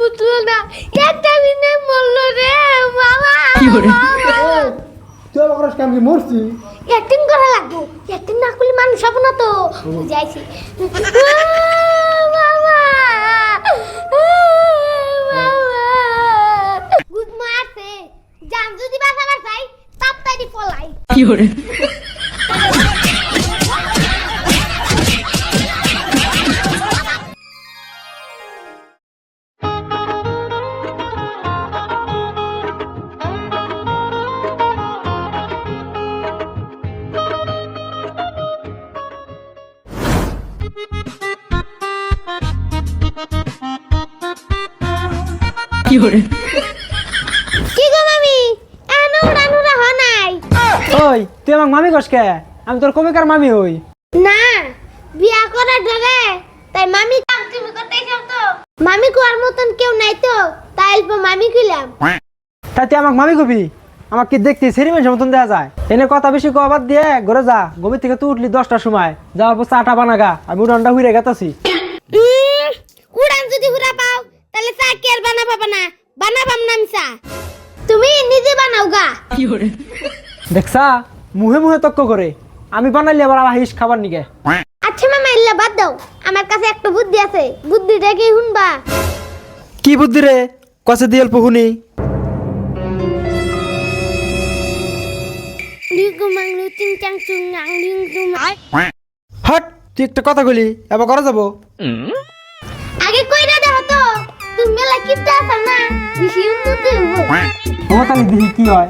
বুঝলো না। একটা দিনে মরলো রে বাবা। তুই আমার কাম কি মরছি? অ্যাক্টিং করা লাগবো অ্যাক্টিং না করলে মানুষ হব না তো। যাইছি। গুড মারছে জান যদি চাই তাড়াতাড়ি পলাই। কি গো মামি? এনো উড়ানুরা হ নাই। ওই তুই আমাকে মামি কসকে আমি তোর কবিকার মামি হই। না বিয়া করার তাই মামি কাম তুমি তো। মামি কোয়ার মতন কেউ নাই তো তাই অল্প মামি কইলাম। তাই তুই আমাকে মামি কবি? আমাকে কি দেখতে সেরি মানুষের মতন দেওয়া যায়? এনে কথা বেশি কবার দিয়ে ঘরে যা গভীর থেকে তুই উঠলি দশটার সময়। যাওয়ার পর চাটা বানাগা আমি উড়ানটা হুইরে গেতাছি। উড়ান যদি হুরা তাহলে চা কে আর বানাবা না? বানাবাম নাম চা। তুমি নিজে বানাও গা। দেখছা মুহে মুহে তক্ক করে। আমি বানাইলে আবার আমার হিস খাবার নিকে আচ্ছা মামা ইল্লা বাদ দাও। আমার কাছে একটা বুদ্ধি আছে। বুদ্ধিটা কি শুনবা? কি বুদ্ধি রে? কষে দিয়ে অল্প শুনি। হট তুই একটা কথা বলি এবার করা যাব। আছো না বেশি উন্নতি হইব। ও তাহলে দেখি কি হয়?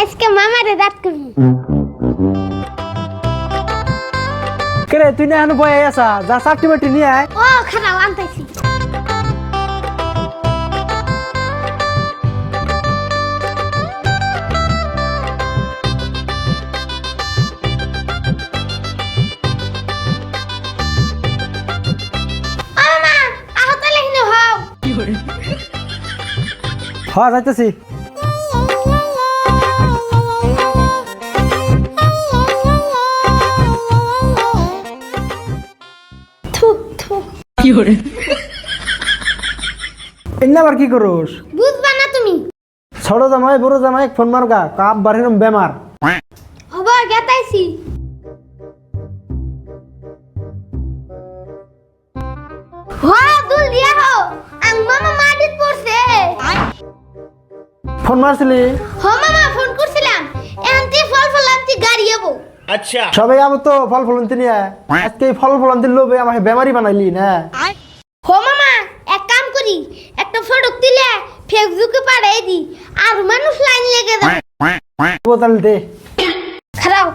আজকে মামারে রাত করবি। কেরে তুই না এখন বয়ে আসা যা চারটি মাটি নিয়ে আয়। ও খারাপ আনতেছি হ্যাঁ যাইতেছি। থু থু এমনি আবার কি করোস? বুঝবা না তুমি। ছোট জামাই বড় জামাই ফোন মারগা কাপ বাড়ির বেমার। হব গেতাইছি। হ্যাঁ দুল দিয়া হো আং মামা মাটিত পড়ছে। ফোন মারছিলি? হ মামা ফোন করছিলাম। এনতি ফল ফল আনতি গাড়ি যাব সবাই আবার তো ফল ফলন্তি নিয়ে আজকে এই ফল ফলন্তি লোভে আমাকে বেমারি বানাইলি না? হো মামা এক কাম করি একটা ফটো তুলে ফেসবুকে পাঠাই দি আর মানুষ লাইন লেগে যাবে। ও তাহলে দে। খারাপ।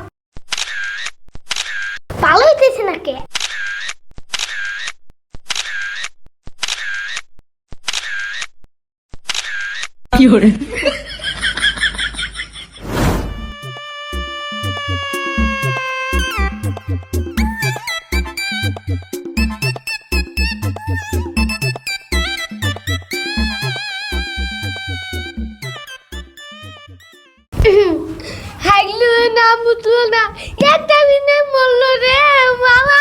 ভালো হইতেছে না কে হাইলো না বুঝলো না একটা দিনে মরলো রে বাবা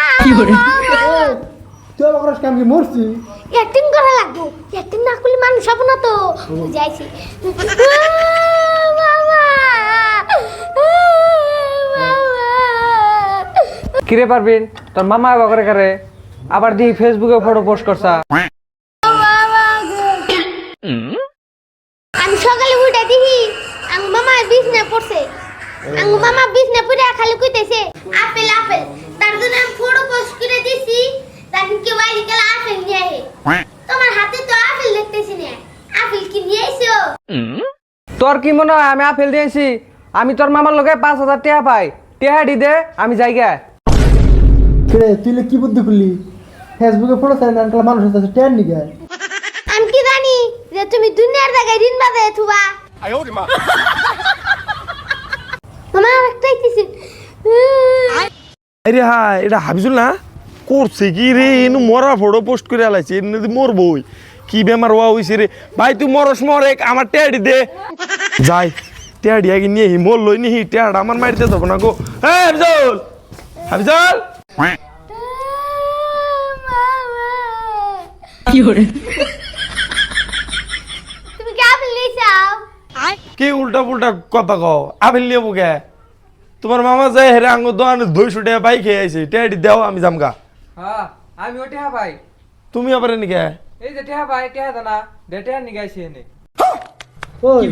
তুই আমার কাম কি মরছি অ্যাক্টিং করা লাগবো অ্যাক্টিং করলে না তো যাইছি। কিরে পারবিন তোর মামা এবার করে করে? আবার দি ফেসবুকে ফটো পোস্ট করছা। আমি সকালে উঠে দেখি আং মামা বিছনে পড়ছে। আং মামা বিছনে পড়ে খালি কইতেছে আপেল আপেল। তার জন্য আমি ফটো পোস্ট করে দিছি তাকে কে বাইরে গেলে আপেল নিয়ে আহে তোমার হাতে তো আপেল দেখতেছি না আপেল কি নিয়ে আইছো তোর কি মনে হয় আমি আপেল দিয়েছি? আমি তোর মামার লগে পাঁচ হাজার টাকা পাই। টেহা দি দে আমি যাইগা। রে তুই লে কি বুদ্ধি করলি? ফেসবুকে ফটো চাই না আনকাল মানুষ আছে টেন নিকে আমি কি জানি যে তুমি দুনিয়ার জায়গায় ঋণ বাজায় থুবা? আমার একটা ইচ্ছে আরে হ্যাঁ এটা হাবিজুল না? করছে কি রে? এনু মরা ফটো পোস্ট করে আলাইছে এনে মরবই। কি বেমার হওয়া হইছে রে? ভাই তুই মরস মরে আমার টেয়াডি দে। যাই টেয়াডি আগে নিয়ে হি মর লই নিহি টেয়াড আমার মারিতে দেবো না গো। হ্যাঁ হাবিজুল হাফিজাল তুমি কি নিয়েছাও কি উল্টা পুল্টা কথা কও? আবিল নিয়ে বুকে তোমার মামা যায় হেরে আঙ্গ দোকানে ধই ছুটে বাইক খেয়ে আইছে টেহাটি দাও আমি যামগা। হ্যাঁ আমি ও টেহা পাই তুমি আবার নিকে এই যে টেহা পাই টেহা দানা দে টেহা নিগাইছি এনে। ওই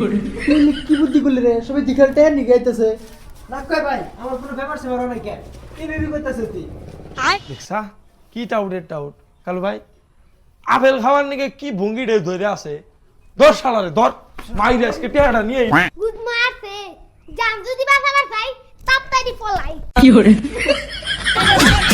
তুই কি বুদ্ধি করলি রে? সবাই দিখাল টেন নিয়ে গাইতেছে না কই ভাই আমার কোনো ব্যাপার সেবার নাই কে কি বেবি কইতাছে তুই? দেখছা কি টাউটের টাউট? কালু ভাই আপেল খাওয়ার নিকে কি ভঙ্গি ডে ধরে আছে? ধর শালারে ধর। মাইরে আজকে টেহাটা নিয়ে। গুড মারছে। জান যদি বাঁচাবার চাই তাড়াতাড়ি পলাই। ও